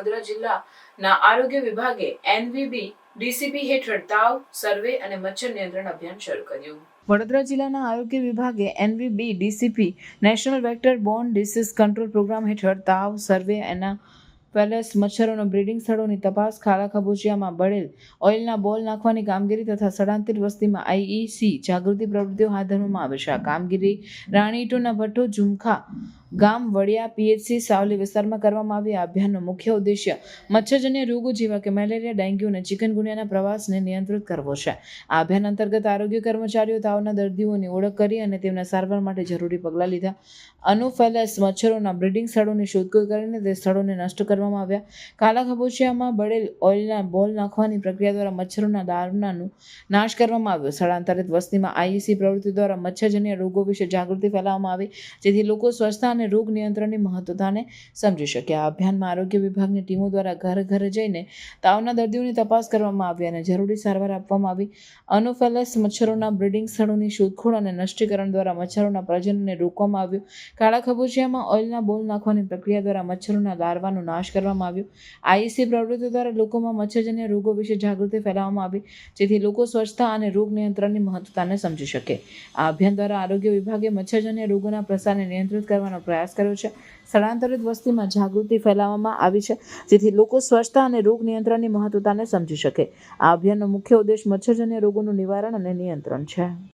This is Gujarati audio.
વડોદરા જિલ્લાના આરોગ્ય વિભાગે એનવીબી ડીસીપી હેઠળ તાવ, સર્વે અને મચ્છર નિયંત્રણ અભિયાન શરૂ કર્યું. વડોદરા જિલ્લાના આરોગ્ય વિભાગે NVB DCP national vector borne disease control programme હેઠળ તાવ, સર્વે એના પેલેસ મચ્છરોનો બ્રીડિંગ સ્થળોની તપાસ ખાડા ખબૂચિયામાં બળેલ ઓઇલના બોલ નાખવાની કામગીરી તથા સ્થળાંતર વસ્તીમાં આઈઈસી જાગૃતિ પ્રવૃત્તિઓ હાથ ધરવામાં આવે છે. આ કામગીરી રાણીટોના ભઠ્ઠો ઝુમખા ગામ વડિયા પીએચસી સાવલી વિસ્તારમાં કરવામાં આવી આ અભિયાનનો મુખ્ય ઉદ્દેશ્ય મચ્છરજન્ય રોગો જેવા કે મેલેરિયા, ડેન્ગ્યુ અને ચિકનગુનિયાના પ્રવાસને નિયંત્રિત કરવો છે. આ અભિયાન અંતર્ગત આરોગ્ય કર્મચારીઓ તાવના દર્દીઓની ઓળખ કરી અને તેમના સારવાર માટે જરૂરી પગલાં લીધા. અનોફેલસ મચ્છરોના બ્રિડિંગ સ્થળોની શોધખોળ કરીને તે સ્થળોને નષ્ટ કરવામાં આવ્યા. કાલા ખબોચિયામાં બળેલ ઓઇલના બોલ નાખવાની પ્રક્રિયા દ્વારા મચ્છરોના દારૂનાનું નાશ કરવામાં આવ્યો. સ્થળાંતરિત વસ્તીમાં આઈસી પ્રવૃત્તિ દ્વારા મચ્છરજન્ય રોગો વિશે જાગૃતિ ફેલાવવામાં આવી, જેથી લોકો સ્વચ્છતા અને રોગ નિયંત્રણની મહત્વતાને સમજી શકે. આ અભિયાનમાં આરોગ્ય વિભાગની ટીમો દ્વારા ઘર ઘરે જઈને તાવના દર્દીઓની તપાસ કરવામાં આવી અને જરૂરી સારવાર આપવામાં આવી. અનોફેલસ મચ્છરોના બ્રિડિંગ સ્થળોની શોધખોળ અને નષ્ટીકરણ દ્વારા મચ્છરોના પ્રજનનને રોકવામાં આવ્યું. કાળા ખબૂચિયામાં ઓઇલના બોલ નાખવાની પ્રક્રિયા દ્વારા મચ્છરોના લાર્વાનો નાશ કરવામાં આવ્યો. આઈસી પ્રવૃત્તિ દ્વારા લોકોમાં મચ્છરજન્ય રોગો વિશે જાગૃતિ ફેલાવવામાં આવી, જેથી લોકો સ્વચ્છતા અને રોગ નિયંત્રણની મહત્વતાને સમજી શકે. આ અભિયાન દ્વારા આરોગ્ય વિભાગે મચ્છરજન્ય રોગોના પ્રસારને નિયંત્રિત કરવાનો પ્રયાસ કર્યો છે. સ્થળાંતરિત વસ્તીમાં જાગૃતિ ફેલાવવામાં આવી છે, જેથી લોકો સ્વચ્છતા અને રોગ નિયંત્રણની મહત્વતાને સમજી શકે. આ અભિયાનનો મુખ્ય ઉદ્દેશ મચ્છરજન્ય રોગોનું નિવારણ અને નિયંત્રણ છે.